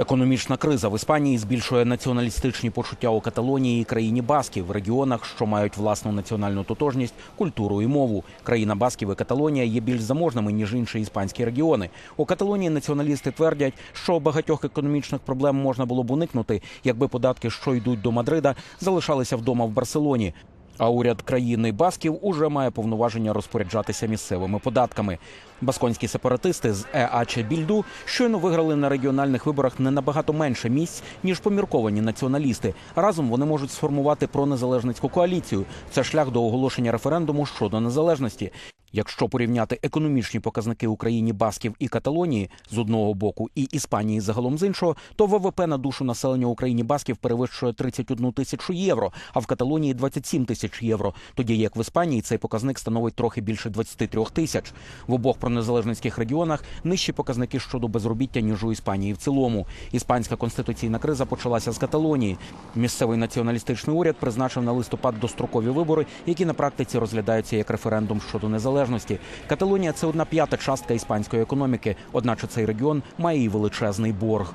Економічна криза в Іспанії збільшує націоналістичні почуття у Каталонії і країні Басків в регіонах, що мають власну національну тотожність, культуру і мову. Країна Басків і Каталонія є більш заможними ніж інші іспанські регіони. У Каталонії націоналісти твердять, що багатьох економічних проблем можна було б уникнути, якби податки, що йдуть до Мадрида, залишалися вдома в Барселоні. А уряд країни Басків уже має повноваження розпоряджатися місцевими податками. Басконські сепаратисти з ЕАЧ Більду щойно виграли на регіональних виборах не набагато менше місць ніж помірковані націоналісти. Разом вони можуть сформувати пронезалежницьку коаліцію. Це шлях до оголошення референдуму щодо незалежності. Якщо порівняти економічні показники Україні Басків і Каталонії з одного боку і Іспанії загалом з іншого, то ВВП на душу населення Україні Басків перевищує 31 тисячу євро, а в Каталонії 27 тисяч євро. Тоді як в Іспанії цей показник становить трохи більше 23 тисяч. В обох пронезалежницьких регіонах нижчі показники щодо безробіття ніж у Іспанії в цілому. Іспанська конституційна криза почалася з Каталонії. Місцевий націоналістичний уряд призначив на листопад дострокові вибори, які на практиці розглядаються як референдум щодо незалежності. Каталонія це одна п'ята частка іспанської економіки, одначе цей регіон має і величезний борг.